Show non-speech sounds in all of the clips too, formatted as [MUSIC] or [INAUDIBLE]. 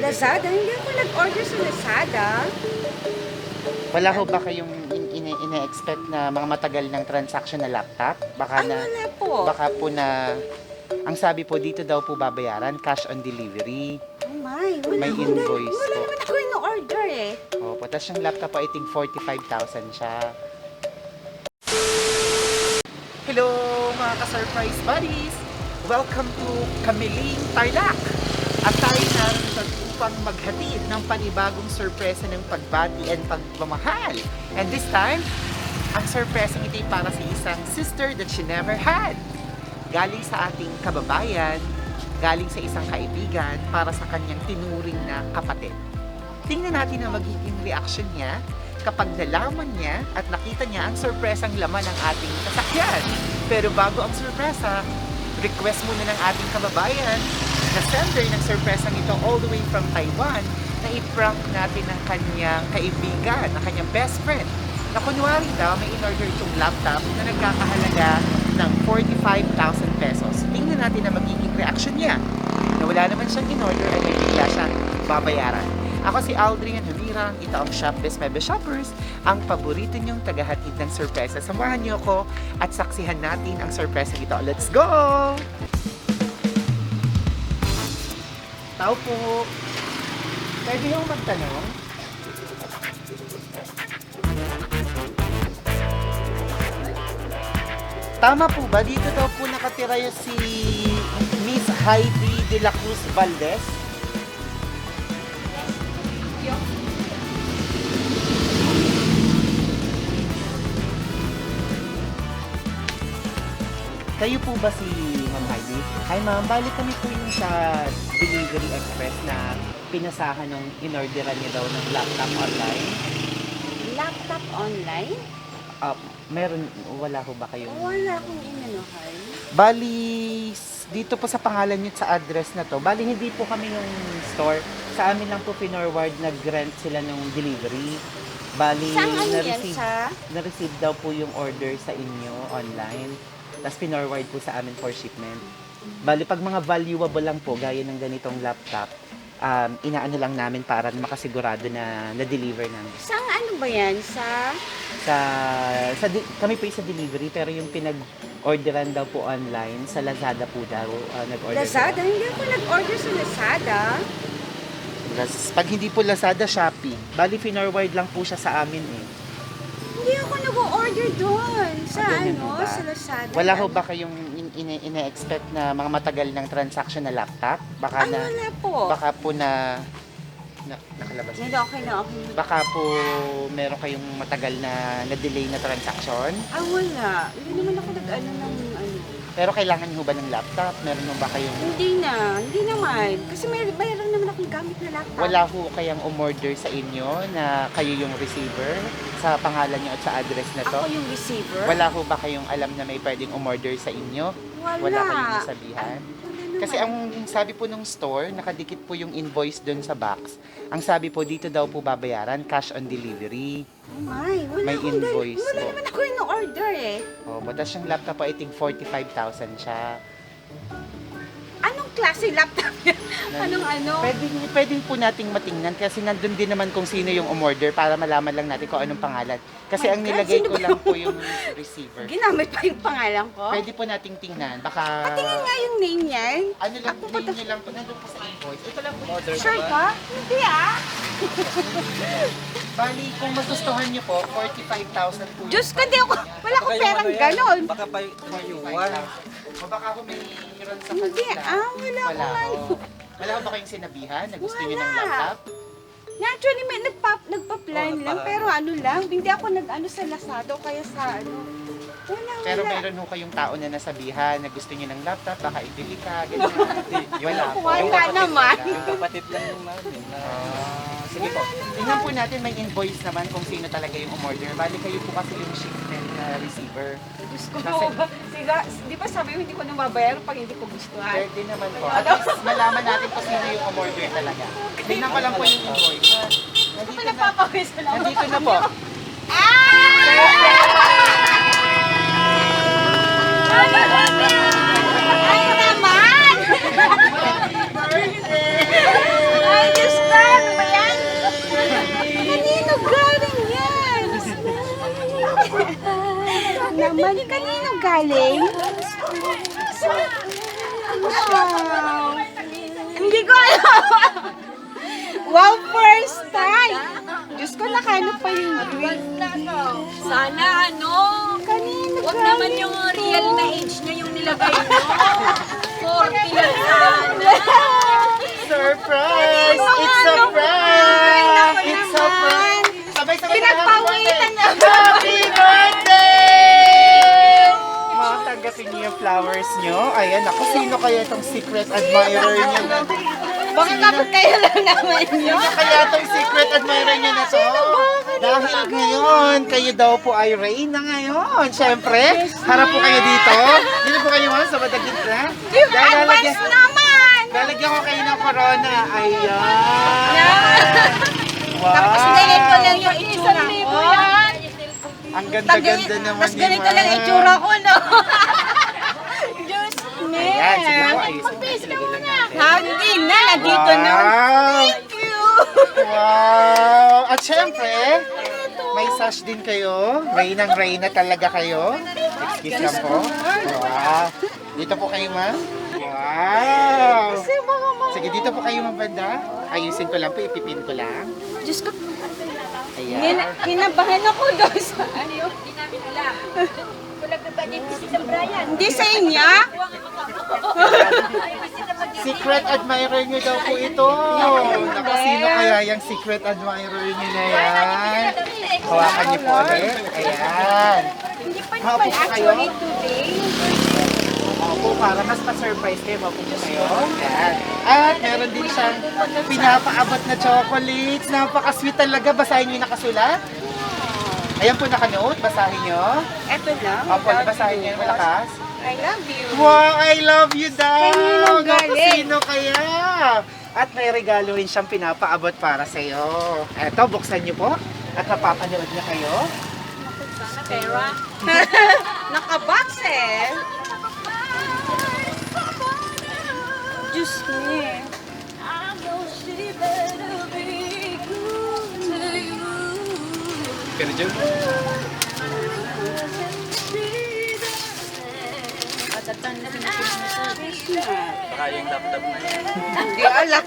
Lazada? Hindi ako nag-order sa Lazada. Wala ho ba kayong in- in- ine-expect na mga matagal ng transaction na laptop? Baka Ay, na, wala po. baka po na, ang sabi po dito daw po babayaran, cash on delivery. Oh my, wala, May wala, invoice wala po. naman ako in-order eh. Opo, tapos yung laptop po, I think 45,000 siya. Hello mga ka-surprise buddies! Welcome to Kamiling Tarlac! At tayo narito upang maghatid ng panibagong sorpresa ng pagbati and pagmamahal. And this time, ang sorpresa ito ay para sa isang sister that she never had. Galing sa ating kababayan, galing sa isang kaibigan para sa kanyang tinuring na kapatid. Tingnan natin ang magiging reaction niya kapag nalaman niya at nakita niya ang sorpresang laman ng ating sasakyan. Pero bago ang sorpresa, request muna ng ating kababayan na sender ng sorpresang ito all the way from Taiwan na i-prank natin ang kanyang kaibigan, ang kanyang best friend. Na kunwari daw may in-order itong laptop na nagkakahalaga ng 45,000 pesos. Tingnan natin ang magiging reaction niya na wala naman siyang in-order ay may bigla siyang babayaran. Ako si Aldrin Humirang, ito ang Shop Best Mebe Shoppers, ang paborito niyong tagahatid ng sorpresa. Samahan niyo ako at saksihan natin ang sorpresa ito. Let's go! Tao po. Pwede yung magtanong? Tama po ba? Dito daw po nakatira yung si Miss Heidi de la Cruz Valdez. Kayo po ba si Heidi? Hi Ma'am, balik kami po yung sa Delivery Express na pinasahan ng in-orderan niya daw ng laptop online. Laptop online? Ah, meron, wala ho ba kayong... Wala akong inanuhan. Bali, dito po sa pangalan niyo sa address na to, bali hindi po kami yung store. Sa amin lang po pinorward, nag-grant sila ng delivery. Bali, na-receive, na-receive daw po yung order sa inyo online. Tapos pinorward po sa amin for shipment. Bali, pag mga valuable lang po, gaya ng ganitong laptop, um, inaano lang namin para makasigurado na na-deliver namin. Saan ano ba yan? Sa? Sa, sa kami po sa delivery, pero yung pinag-orderan daw po online, sa Lazada po daw, uh, nag-order. Lazada? Hindi ako nag-order sa Lazada. Las- pag hindi po Lazada, Shopee. Bali, finorward lang po siya sa amin eh. Hindi ako nag-order doon. Sa Ah, ganun ano? ba? Sa Lazada. Wala ho ba kayong in- in- ine-expect na mga matagal ng transaction na laptop? Baka Ay, na, wala po. baka po na, na nakalabas. Hindi, okay na, okay na. Baka po meron kayong matagal na na-delay na transaction. Ah, wala. Hindi naman ako nag-ano ng. Pero kailangan ho ba ng laptop? Meron ho ba kayong Hindi na. Hindi naman. Kasi may, mayroon naman akong gamit na laptop. Wala ho kayang umorder sa inyo na kayo yung receiver sa pangalan niyo at sa address na to? Ako yung receiver? Wala ho ba kayong alam na may pwedeng umorder sa inyo? Wala. Wala kayong nasabihan? Wala naman. Kasi ang sabi po nung store, nakadikit po yung invoice doon sa box. Ang sabi po dito daw po babayaran, cash on delivery. Oh my, wala May akong invoice Wala po. naman ako yung order eh. Oh, but tapos yung laptop po, I think 45,000 siya. Anong klase laptop yan? [LAUGHS] Anong ano? Pwede, pwede po nating matingnan kasi nandun din naman kung sino yung umorder para malaman lang natin kung anong pangalan. Kasi My ang God, nilagay sino ko ba lang po yung receiver. Ginamit pa yung pangalan ko? Pwede po nating tingnan. Baka... Patingin nga yung name niyan. Ano lang, Ako name nyo lang po, nandun po sa invoice. Ito lang po yung order. Sure ka? Hindi ah. Bali, kung magustuhan nyo po, 45,000 po. yung Diyos ko, di ako. Wala akong yung perang ano ganon. Baka pa payuwan. 45,000. O baka ako may ron sa Hindi kanila. ah, wala Wala ko. Wala ko ba kayong sinabihan na gusto nyo ng Wala. laptop? Actually, may nagpa, nagpa-plan Oh, lang, nagpa- pero ano lang, hindi ako nag-ano sa Lazado, kaya sa ano. Wala, Pero wala. meron ho kayong tao na nasabihan na gusto nyo ng laptop, baka ibili ka, ganyan. [LAUGHS] Wala po. Wala Yung kapatid naman. Yung kapatid lang yung namin. Na, Ah, sige po. Tingnan po natin may invoice naman kung sino talaga yung umorder. Bali kayo po kasi yung shipment na receiver. Diyos ko, Kasi- [LAUGHS] Siga, di ba sabi mo hindi ko na mabayaran pag hindi ko gustuhan? Pwede naman po. At least malaman natin kung sino yung umorder talaga. Tingnan ko lang po yung invoice. Nandito na, napapawis na lang. nandito na po. Naman. Kanino galing? Wow. Hindi ko alam. wow, first time. Diyos ko, nakano pa yung drink. Sana ano, Kanino wag galing naman yung to? real na age na yung nilagay mo. 40 lang sana. Surprise! It's a prank! Flowers niyo. Ayan, ako, sino kaya itong secret admirer niyo na? Bakit dapat kayo lang naman yun? Sino kaya itong secret admirer niyo na to? Dahil ngayon, kayo daw po ay Reyna ngayon. Siyempre, harap po kayo dito. Dito po kayo ma'am sa madagit na. Dahil lalagyan, lalagyan ko kayo ng corona. Ayan. Wow. Tapos ganyan ko lang yung itsura ko. Ang ganda-ganda naman Tapos ni ganito lang itsura ko, no? [LAUGHS] Ayan, sige po, ayusin ko. Ilagay lang natin. Hindi na, nandito na. Wow! Thank you. Wow! At syempre, may sash din kayo. Rainang Reyna talaga kayo. Excuse lang po. Wow! Dito po kayo, ma'am. Wow! Sige, dito po kayo, ma'am banda. Ayusin ko lang po, ipipin ko lang. Diyos ko, Ayan. kin- kinabahan ako doon sa ano. Hindi namin alam. Wala ka ba din si Brian? Hindi sa inya. [LAUGHS] Secret admirer niyo daw po ito. Naku, sino kaya yung secret admirer niyo na yan? Hawakan niyo po ulit. Ayan. Hapo po kayo. Opo, para mas pa-surprise kayo, mapo po kayo. Ayan. At meron din siyang pinapaabot na chocolates. Napaka-sweet talaga. Basahin niyo yung nakasulat. Ayan po nakanote. Basahin niyo. Eto lang. Opo, basahin niyo yung malakas. I love you. Wow, I love you daw! Kanino galing? Sino kaya? At may regalo rin siyang pinapaabot para sa iyo. Eto, buksan niyo po. At mapapanood niya kayo. Pera. [LAUGHS] Nakabox eh. Diyos me. Pero dyan, baka yung laptop na yan. Hindi alam.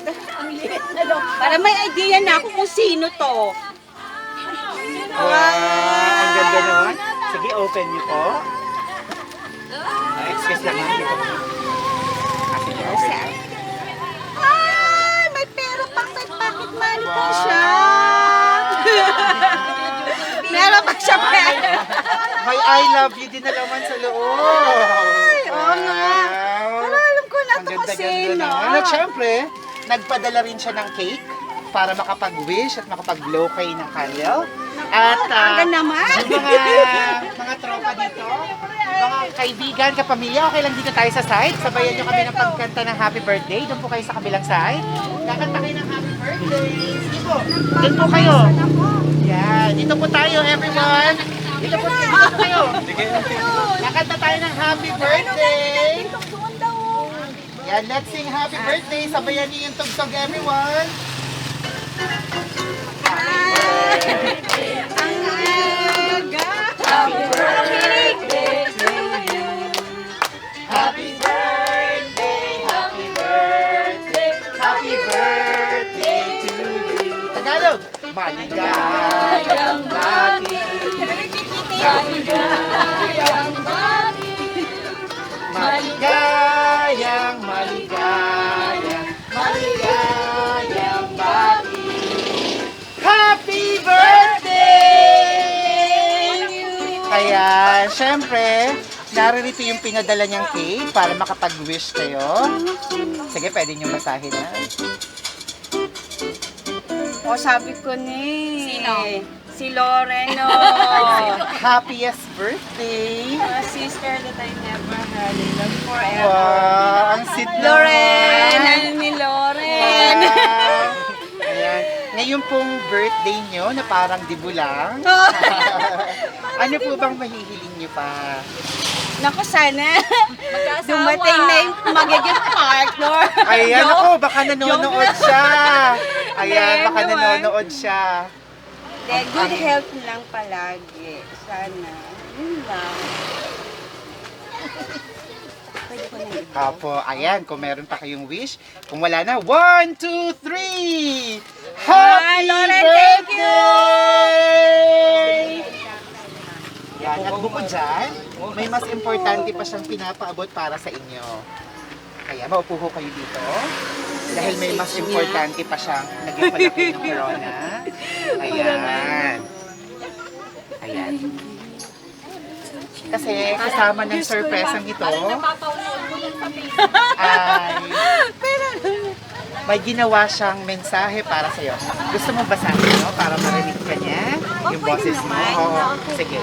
Para may idea na ako kung sino to. Wow, ang ganda naman. Sige, open niyo po. Ah, excuse lang ha. Dito po. Ah, sige, open niyo. Ay, may pera pang may pocket money pa siya. [LAUGHS] Meron pa siya pera. May I love you din na laman sa loob. Ay, oo nga. Wow. Pero alam ko na Ang ganda-ganda no? naman. At syempre, nagpadala rin siya ng cake para makapag-wish at makapag-blow kayo ng candle. At ah, Aga naman. yung mga, mga tropa dito, mga kaibigan, kapamilya, okay lang dito tayo sa side. Sabayan nyo kami ng pagkanta ng happy birthday. Doon po kayo sa kabilang side. Kakanta kayo ng happy birthday. Sige po. Doon po kayo. Yan. Dito po tayo, everyone. Dito po, dito po kayo. Nakanta tayo ng happy birthday. Yan, let's sing happy birthday. Sabayan niyo yung tugtog, everyone. Happy birthday to you. Happy birthday, happy birthday, happy birthday to you. Tagalog. Maligayang bati. Maligayang, maligayang, maligayang bati. Happy birthday! Kaya, syempre, naririto yung pinadala niyang cake para makapag-wish kayo. Sige, pwede niyong basahin na. O, sabi ko ni. Sino? Si Loren, no. [LAUGHS] Happiest birthday! A sister that I never had. I love forever. Wow, ang sweet naman. Loren! Ano ni Loren? Wow. Ayan. Ngayon pong birthday nyo na parang dibu lang. [LAUGHS] ano po bang mahihiling nyo pa? Naku, sana dumating na yung magiging partner. Ayan ako, baka nanonood siya. Ayan, baka naman. nanonood siya. De, good health lang palagi. Sana. Yun lang. [LAUGHS] Pwede ko na. Apo, ayan, kung meron pa kayong wish. Kung wala na, one, two, three! Happy Lauren, thank you! birthday! Yan, at bukod dyan, may mas importante pa siyang pinapaabot para sa inyo. Kaya maupo ho kayo dito. Dahil may mas importante pa siyang naging palaki ng corona. Ayan. Ayan. Kasi kasama ng surpresang ito, ay may ginawa siyang mensahe para sa iyo. Gusto mo basahin, no? Para marinig ka niya yung Oh, pwede boses mo. Oo, pwede. sige.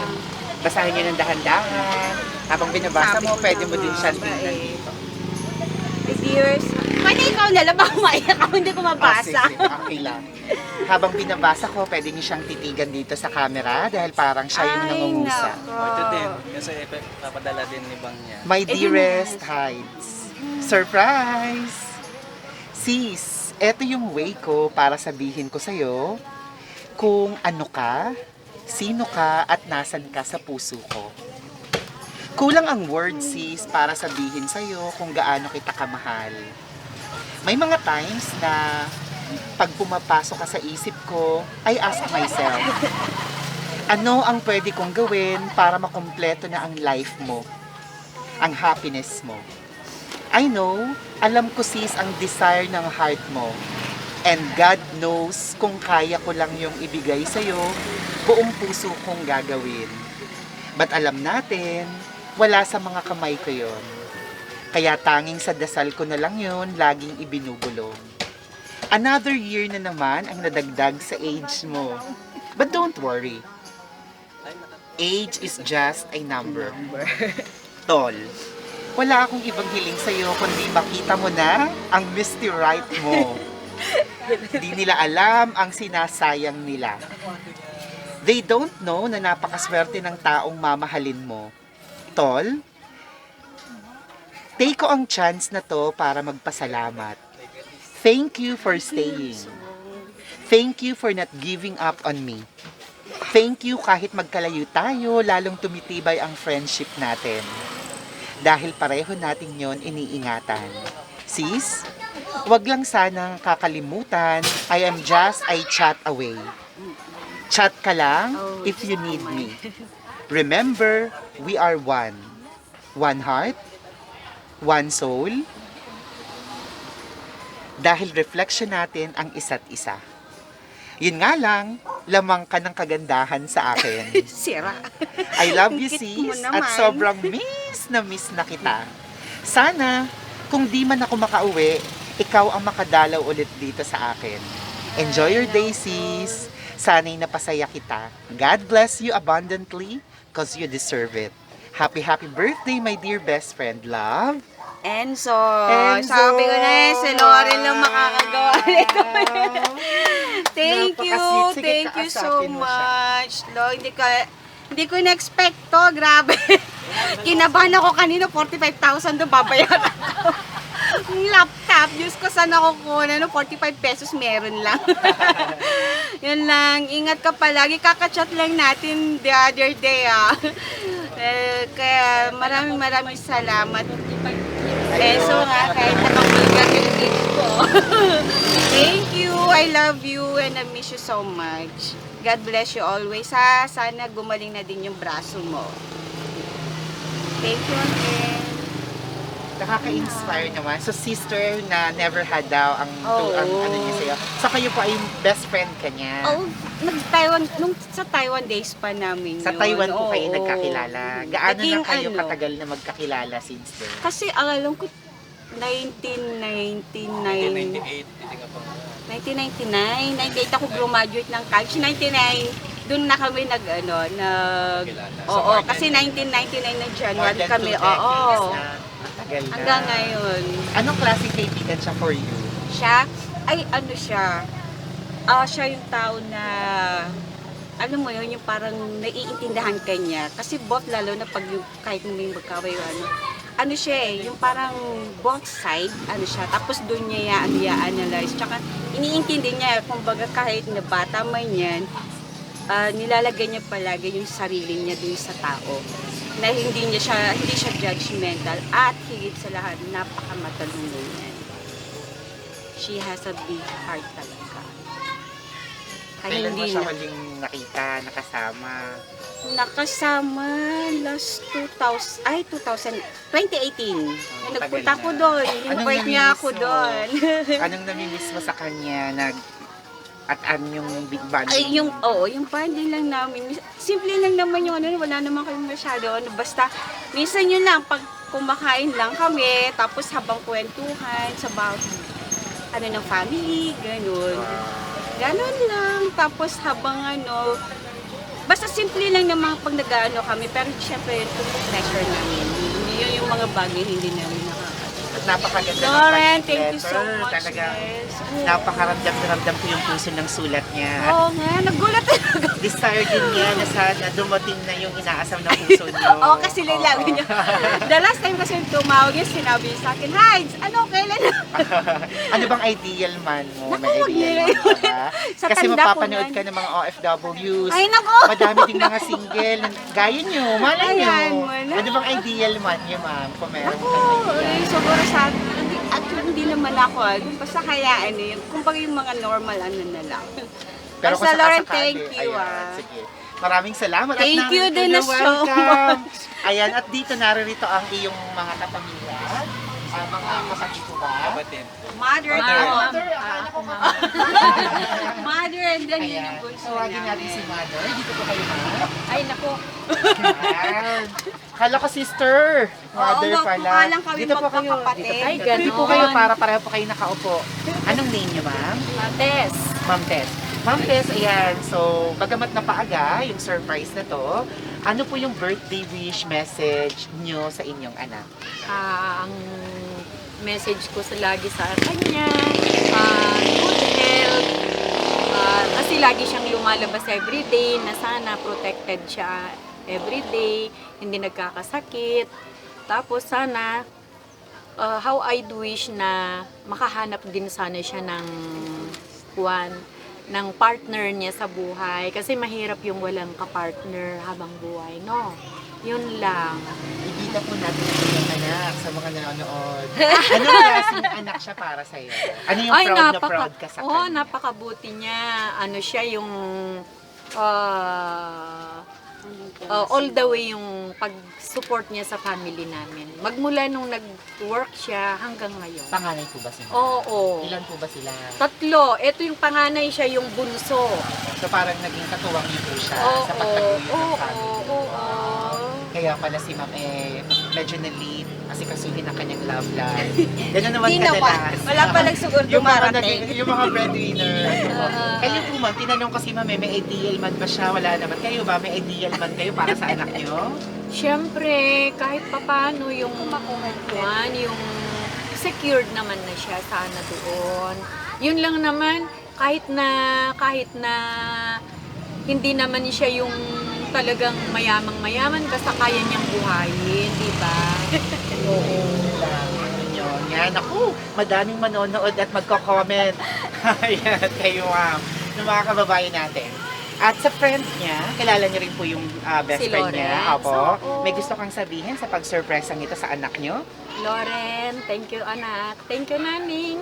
Basahin niyo ng dahan-dahan. Habang binabasa mo, pwede mo din siya tingnan dito. Dears, pwede ikaw na lang baka maiyak ako, hindi ko Ah, mabasa. sige, okay lang. Habang binabasa ko, pwede niyo siyang titigan dito sa camera dahil parang siya yung Ay, nangungusap. nako. O, ito din. Kasi papadala din ni Bang niya. My Eh, dearest hides. Surprise! Sis, eto yung way ko para sabihin ko sa'yo kung ano ka, sino ka, at nasan ka sa puso ko. Kulang ang word, sis, para sabihin sa'yo kung gaano kita kamahal. May mga times na pag pumapasok ka sa isip ko, I ask myself, ano ang pwede kong gawin para makompleto na ang life mo? ang happiness mo. I know, alam ko sis ang desire ng heart mo. And God knows kung kaya ko lang yung ibigay sa'yo, buong puso kong gagawin. But alam natin, wala sa mga kamay ko yon. Kaya tanging sa dasal ko na lang yon laging ibinubulong. Another year na naman ang nadagdag sa age mo. But don't worry. Age is just a number. [LAUGHS] Tol, wala akong ibang hiling sa'yo kundi makita mo na ang misty right mo. Di nila alam ang sinasayang nila. They don't know na napakaswerte ng taong mamahalin mo. Tol, take ko ang chance na to para magpasalamat. Thank you for staying. Thank you for not giving up on me. Thank you kahit magkalayo tayo, lalong tumitibay ang friendship natin. Dahil pareho natin yon iniingatan. Sis, wag lang sanang kakalimutan, I am just a chat away. Chat ka lang if you need me. Remember, we are one. One heart, one soul. Dahil reflection natin ang isa't isa. Yun nga lang, lamang ka ng kagandahan sa akin. [LAUGHS] Sira. I love you, sis. At sobrang miss na miss na kita. Sana, kung di man ako makauwi, ikaw ang makadalaw ulit dito sa akin. Enjoy your day, sis. Sana'y napasaya kita. God bless you abundantly because you deserve it. Happy, happy birthday, my dear best friend. Love. Enzo. Enzo! Sabi ko na eh, si Lauren lang makakagawa nito. [LAUGHS] thank you. Sige, Thank you so much. Lo, hindi ka, hindi ko na-expect to. Grabe. [LAUGHS] Kinabahan ako kanina, 45,000 doon babayaran ako. [LAUGHS] Yung laptop, Diyos ko saan ako no, 45 pesos meron lang. Yun lang, ingat ka palagi. Kakachat lang natin the other day ah. Eh, kaya maraming maraming salamat. Peso nga, kahit nakapulgar yung age ko. [LAUGHS] Thank you, I love you, and I miss you so much. God bless you always ha. Sana gumaling na din yung braso mo. Thank you again. Nakaka-inspire naman. So, sister na never had daw ang, Oo. ang ano niya sa'yo. So, kayo po ay best friend ka niya. Oh, nag-Taiwan, nung sa Taiwan days pa namin Sa yun. Taiwan po kayo Oo. nagkakilala. Gaano Naging na kayo ano, katagal na magkakilala since then? Kasi alam ko, 1999. 98, hindi ka pa. 1999, 98 ako graduate ng college. 99, doon na kami nag, ano, nag, Kilala. So, oo, kasi 1999 ng More January than kami, oo. decades na. Na. Hanggang ngayon. Anong klaseng kaibigan siya for you? Siya, ay ano siya, ah siya yung tao na, alam mo yun, yung parang naiintindahan ka niya. Kasi both, lalo na pag yung, kahit may magkaway o ano, ano siya eh, yung parang both side, ano siya, tapos doon niya ya, ano, ya, analyze. Tsaka iniintindi niya, kumbaga kahit na bata man yan, ah, nilalagay niya palagi yung sarili niya dun sa tao na hindi niya siya hindi siya judgmental at higit sa lahat napakamatalino niya. She has a big heart talaga. Kaya Kailan mo hindi siya na, huling nakita, nakasama? nakasama last 2000 ay 2000 2018. Nagpunta tagal ko doon. Invite niya ako mo? doon. [LAUGHS] Anong namimiss mo sa kanya? Nag at an yung big band? Ay, yung, oo, yung bonding lang namin. Simple lang naman yung ano, wala naman kami masyado. Ano, basta, minsan yun lang, pag kumakain lang kami, tapos habang kwentuhan, sa about, ano, ng family, ganun. Ganon lang. Tapos habang ano, basta simple lang naman pag nag-ano kami, pero syempre, ito pleasure namin. Yun yung mga bagay hindi namin napakaganda ng Lauren, thank you so pag-letter. much. Talaga, Yes. Oo. napakaramdam na ramdam ko yung puso ng sulat niya. Oo nga, nagulat talaga. desire din niya na sana dumating na yung inaasam na puso niyo. [LAUGHS] Oo, kasi lilang Oo. niya. The last time kasi tumawag niya, sinabi niya sa akin, Hides, ano, kailan na? [LAUGHS] ano bang ideal man mo? Naku, May ideal niyo man ka ba? Sa Kasi tanda ko mapapanood ka ng mga OFWs. Ay, nako! Madami ding mga single. Gaya nyo, malay nyo. Ayan na. Ano bang ideal man niyo, ma'am? Kung meron Ako, kang eh, ideal. siguro sa hindi, actually hindi naman ako, ah. basta kaya ano, yung, kumbaga yung mga normal ano na lang. Pero kung Basta, Lauren, sakasakali, thank you, ayan, ah. Sige. Maraming salamat. Thank at you narito din na na so welcome. [LAUGHS] Ayan, at dito naririto ang iyong mga kapamilya. Ah, mga kapatid ko ba? Mother, Mother. Mother. Mother, and then yun yung bunso tawagin natin si Mother. Dito po kayo, ma'am. Ay, nako. Ayan. Kala ko sister. Mother Oo, pala. mukha lang kami Dito po kayo. magkakapatid. Dito, Ay, Dito po ganon. kayo para pareho po kayo nakaupo. Anong name niyo, ma'am? Mates. Ma'am Tess. Ma'am Tess, ayan. So, bagamat napaaga yung surprise na to, ano po yung birthday wish message niyo sa inyong anak? Ah, ang message ko sa lagi sa kanya, ah, good health. Ah, kasi lagi siyang lumalabas everyday na sana protected siya everyday, hindi nagkakasakit. Tapos sana, ah, how I'd wish na makahanap din sana siya ng one ng partner niya sa buhay kasi mahirap yung walang kapartner habang buhay, no? Yun lang. Ibita po natin ang anak sa mga nanonood. [LAUGHS] Anong klaseng anak siya para sa'yo? Ano yung proud na proud ka sa Oo, kanya? napakabuti niya. Ano siya yung ah, ah, all the way yung pag-support niya sa family namin. Magmula nung nag-work siya hanggang ngayon. Panganay po ba sila? Oo. Ilan po ba sila? Tatlo. Ito yung panganay siya, yung bunso. So parang naging katuwang niyo po siya Oo, sa oo, pagtaguyod ng oo, family. oo. Kaya pala si ma'am eh, medyo na-late kasi kasuhin ang kanyang love life. [LAUGHS] Ganun naman Hindi naman. kadalas. Wala pa lang siguro yung mga, dumarating. naging, yung mga breadwinner. [LAUGHS] Kayo po ma'am, tinanong ko si ma'am, eh, may ideal man ba siya? Wala naman. Kayo ba, may ideal man kayo para sa anak niyo? Siyempre, kahit papano yung kuwan, yung secured naman na siya sana doon. Yun lang naman, kahit na, kahit na hindi naman siya yung talagang mayamang mayaman, basta kaya niyang buhayin, di ba? [LAUGHS] Oo. Yun. Yan. Ako, madaming manonood at magko-comment. [LAUGHS] Ayan, kayo ma'am. Ng mga kababayan natin. At sa friend niya, kilala niyo rin po yung ah, best Si friend niya. Lawrence. Opo. Oo. May gusto kang sabihin sa pag-surprise ito sa anak niyo? Loren, thank you anak. Thank you naning.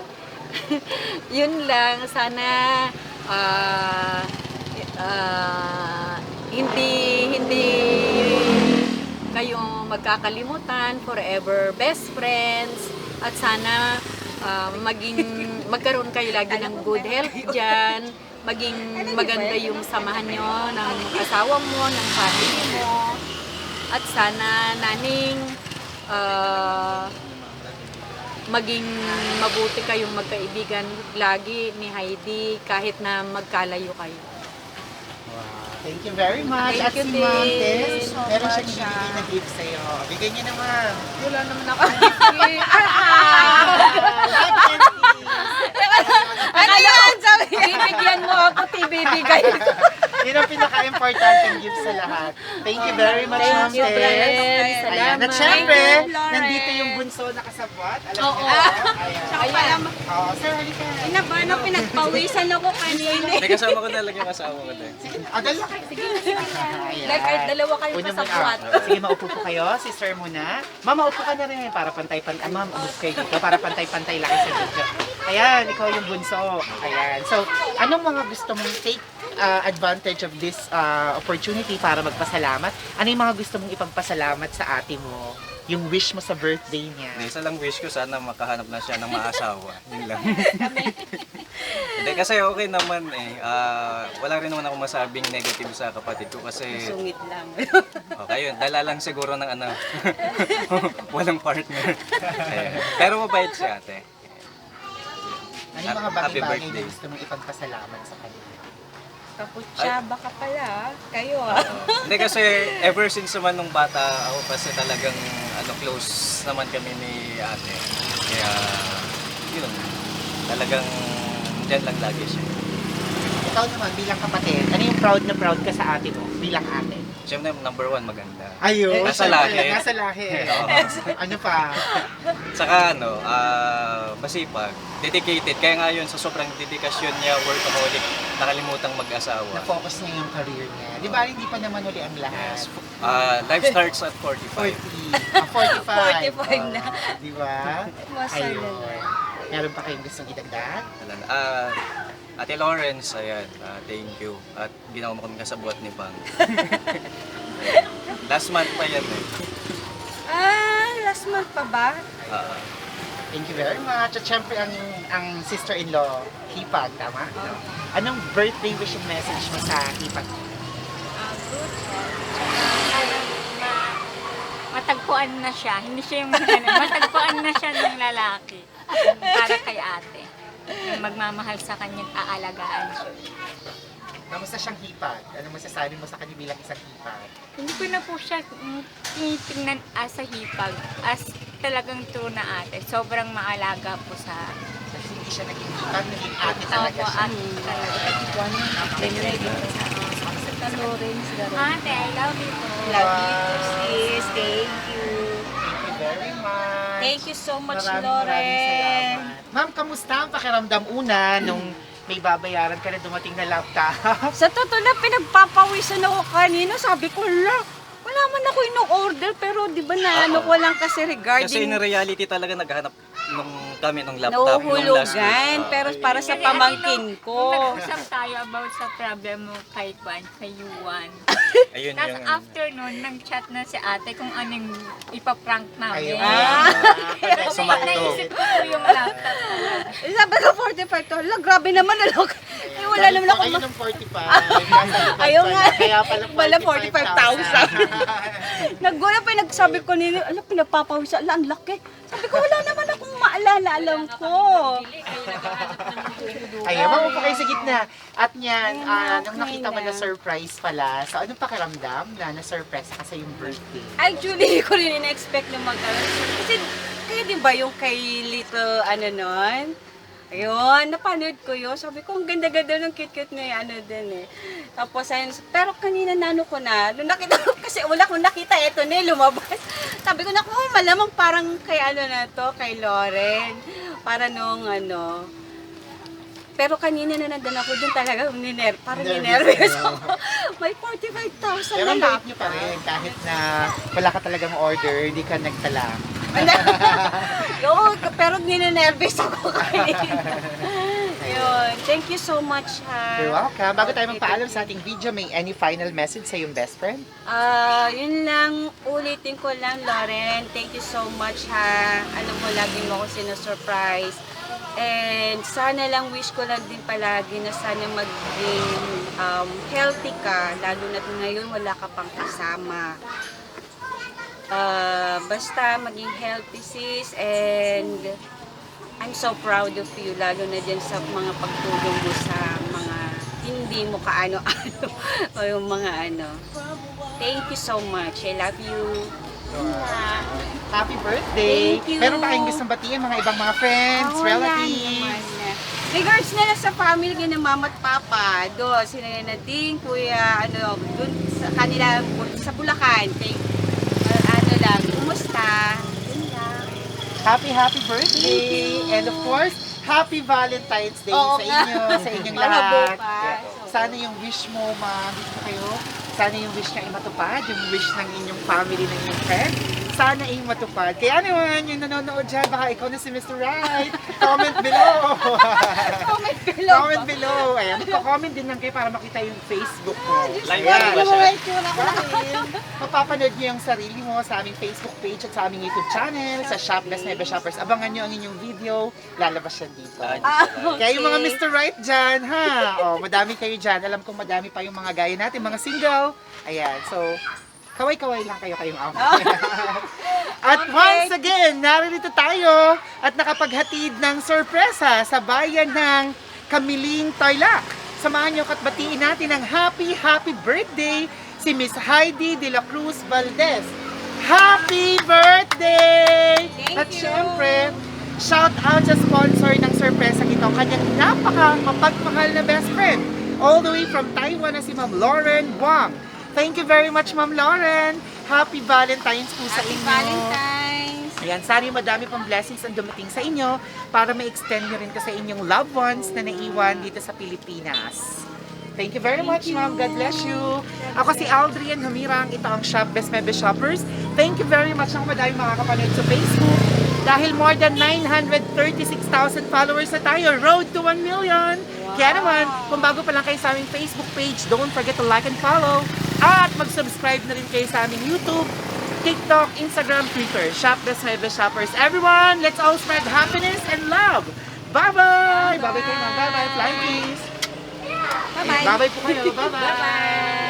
[LAUGHS] Yun lang, sana ah, ah, hindi hindi kayo magkakalimutan forever best friends. At sana ah, maging [LAUGHS] magkaroon kayo lagi ng good health diyan maging maganda yung samahan nyo ng asawa mo, ng family mo. At sana naning ah, maging mabuti kayong magkaibigan lagi ni Heidi kahit na magkalayo kayo. Thank you very much. Thank At you, si Ma'am. Tess, So meron much, siyang ah. bibigay na gift sa'yo. Bigay niyo naman. Wala naman ako. [LAUGHS] ano yan? Bibigyan mo ako tibibigay. Yun ang pinaka-importanting gift sa lahat. Thank you very much, Thank Ma'am you, Tess. Brian. Ayan. At Salamat. syempre, Thank you, nandito yung bunso na kasabwat. Alam Oo. niyo. [LAUGHS] Ayan. Saka pala, Oo, sir, halika. inabahan na pinagpawisan ako kanina. May kasama ko talaga yung asawa ko din. Sige, agal lang. Sige, Like, kahit dalawa kayo Una pa sa buhat. Sige, maupo po kayo. Si sir muna. Ma'am, maupo ka na rin para pantay-pantay. Ah, ma'am, abot kayo dito para pantay-pantay lang sa video. Ayan, ikaw yung bunso. Ayan. So, anong mga gusto mong take uh, advantage of this uh, opportunity para magpasalamat? Ano yung mga gusto mong ipagpasalamat sa ate mo? Yung wish mo sa birthday niya? Hindi, isa lang wish ko sana makahanap na siya ng maasawa. [LAUGHS] Yun lang. Hindi, kasi okay naman eh. Ah, wala rin naman ako masabing negative sa kapatid ko kasi Sungit lang. okay yun, dala lang siguro ng ano, [LAUGHS] walang partner. Ayun. Pero mabait si ate. Ano yung mga Happy bagay-bagay na birthday. gusto mong ipagpasalamat sa kanya? Kaputsa, baka pala. Kayo ah. Hindi kasi ever since naman nung bata ako kasi talagang ano close naman kami ni ate. Kaya yun, talagang dyan lang lagi siya. Ikaw naman, bilang kapatid, ano yung proud na proud ka sa ate mo bilang ate? Siyempre number one maganda. Ayun. Nasa syempre, lahi. Nasa lahi. [LAUGHS] Oo. ano pa? Saka ano, ah masipag, dedicated. Kaya nga yun, sa sobrang dedikasyon niya, workaholic, nakalimutang mag-asawa. Na-focus niya yung career niya. Di ba, hindi pa naman huli ang lahat. Yes. Ah, life starts at 45. 40. Ah, 45. 45 na. Di ba? Masaya Ayun. Meron pa kayong gustong idagdag? Alam- Ah, Ate Lawrence, ayan, ah, thank you. At ginawa mo kami kasabuat ni Bang. [LAUGHS] Last month pa yan eh. Ah, last month pa ba? Ah, Thank you very much. At syempre, ang, ang sister-in-law, Hipag, tama? Anong birthday wishing message mo sa Hipag? Ah, good. Tsaka, ma- matagpuan na siya. Hindi siya yung ano, matagpuan na siya ng lalaki. Para kay ate. Magmamahal sa kanya at aalagaan siya. Kamusta siyang Hipag? Ano masasabi mo sa kanya bilang isang Hipag? Hindi ko na po siya mm, tinitingnan as a hipag. As talagang true na ate. Sobrang maalaga po sa Kasi hindi siya naging Hipag, naging ate talaga Opo, siya. ate talaga. Ate, I love you po. Love you sis. Thank you. Thank you very much. Thank you so much, Maraming, Loren. maraming salamat. Ma'am, kamusta ang pakiramdam una nung may babayaran ka na dumating na laptop? Sa totoo na, pinagpapawisan ako kanina. Sabi ko, la, wala man ako inong order, pero di ba na ano ko lang kasi kasi regarding in reality talaga naghahanap nung kami nung laptop nung last week. nahuhulugan, Ah, pero para sa pamangkin ano, ko. Nag-usap tayo about sa problem mo kay Kwan, kay Yuan. [LAUGHS] ayun Tapos yung... afternoon, nag-chat na si ate kung anong ipaprank namin. Ayun. Ah. Kasi Sumakto. naisip ko po yung laptop Sabi ko, 45 to. Ala, grabe naman. Ano, eh, wala Dahil naman ako. ma- ng 45. nasa likod Ayaw pala. nga. Kaya pala Wala 45,000. [LAUGHS] Naggulat pa yung nagsabi ko nila, ala, pinagpapawisan. Ala, ang laki. Sabi ko, wala naman akong maalala. Alam ko. Ayun, ma'am, upo kayo sa gitna. At yan, ah, nung nakita mo na. na surprise pala, so anong pakiramdam na na-surprise ka sa yung birthday? Actually, hindi [LAUGHS] ko rin in-expect na magkaroon. Kasi, kaya di ba yung kay Little, ano nun? Ayun, napanood ko yun. Sabi ko, ang ganda-ganda ng cute-cute na yung ano din eh. Tapos, ayun, pero kanina nano ko na, nung nakita ko, [LAUGHS] kasi wala kong nakita, eto na eh, lumabas. [LAUGHS] Sabi ko, naku, malamang parang kay ano na to, kay Lauren. Para nung ano, pero kanina na nandun ako dun talaga, niner, parang Nervous ninervous ako. [LAUGHS] May 45,000 Pero na ang lang. late nyo pa rin, kahit na wala ka talagang order, hindi ka nagtala. [LAUGHS] Yo, pero ninenervous ako kanina. Yun. Thank you so much, ha. You're welcome. Bago tayo magpaalam sa ating video, may any final message sa yung best friend? Ah, yun lang, ulitin ko lang, Lauren. Thank you so much, ha. Alam mo, lagi mo ako sinasurprise. And sana lang wish ko lang din palagi na sana maging um, healthy ka, lalo na ngayon wala ka pang kasama. Ah, basta maging healthy sis and I'm so proud of you, lalo na dyan sa mga pagtulong mo sa mga hindi mo kaano-ano [LAUGHS] o yung mga ano. Thank you so much. I love you. Happy birthday! Thank you. Meron pa kayong gustong batiin mga ibang mga friends, wala relatives? Regards na lang sa family ni mama at papa. Do, sila na Nadine, kuya, ano, dun sa kanila, sa Bulacan. Thank, ano lang, kumusta? Happy, happy birthday! And of course, happy Valentine's Day Oo sa nga. inyo, sa inyong [LAUGHS] lahat. Sana yung wish mo, ma, dito kayo, sana yung wish niya ay matupad, yung wish ng inyong family, ng inyong friend, sana ay matupad. Kaya naman, yung nanonood dyan, baka ikaw na si Mr. Right, comment below. [LAUGHS] Comment below. comment below. Ayan, comment din lang kayo para makita yung Facebook mo. Ayan. siya? Wait, wala ko na. Dahil mapapanood niyo yung sarili mo sa aming Facebook page at sa aming YouTube channel, sa Shop Best Nebe Shoppers. Abangan niyo ang inyong video, lalabas yan dito. Ah, Kaya yung mga okay. Mr. Right dyan, ha? Oh, madami kayo dyan. Alam kong madami pa yung mga gaya natin, mga single. Ayan, so, kaway-kaway lang kayo kayong amo. [LAUGHS] at Okay. once again, naririto tayo at nakapaghatid ng sorpresa sa bayan ng Kamiling, Tarlac. Samahan niyo at batiin natin ang happy, happy birthday si Miss Heidi de la Cruz Valdez. Happy birthday! Thank at you. syempre, shout out sa sponsor ng sorpresa ito, kanyang napaka mapagmahal na best friend. All the way from Taiwan na si Ma'am Lauren Wang. Thank you very much, Ma'am Lauren. Happy Valentine's po sa Happy inyo. Valentine's. Ayan, sana madami pang blessings ang dumating sa inyo para ma-extend nyo rin to sa inyong loved ones na naiwan dito sa Pilipinas. Thank you very much, ma'am. God bless you. Ako si Aldrian Humirang. Ito ang Shop Best Mebe Shoppers. Thank you very much ang madami makakapanood sa Facebook. Dahil more than 936,000 followers na tayo. Road to 1 million. Kaya naman, kung bago pa lang kayo sa aming Facebook page, don't forget to like and follow. At mag-subscribe na rin kayo sa aming YouTube, TikTok, Instagram, Twitter. Shop Best Mebe Shoppers. Everyone, let's all spread happiness and love. Bye-bye! Bye-bye kayo, ma'am. Bye-bye. Flying kiss. Bye-bye. Bye-bye po kayo. Bye-bye.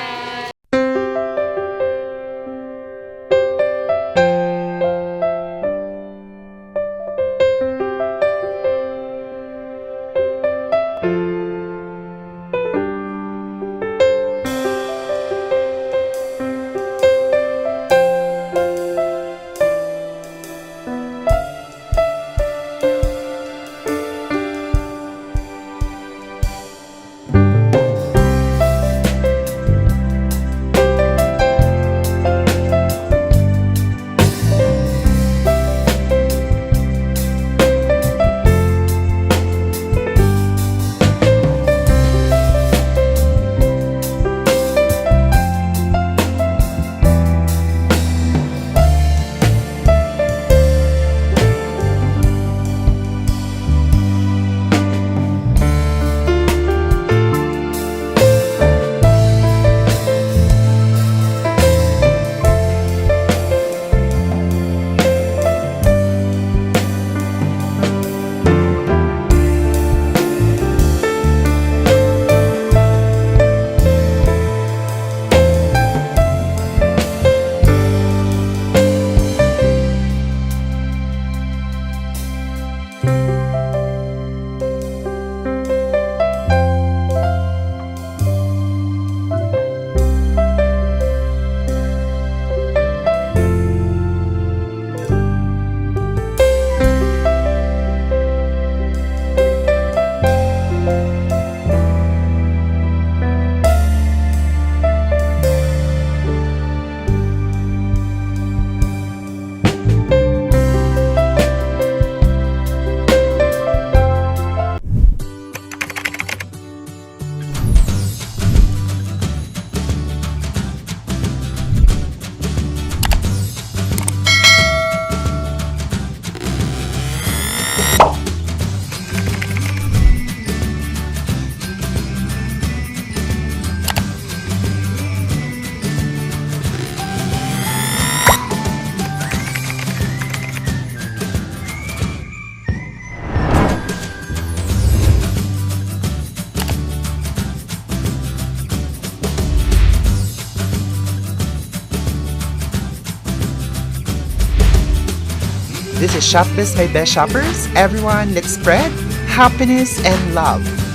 Shop Biz My Best Shoppers. Everyone, let's spread happiness and love.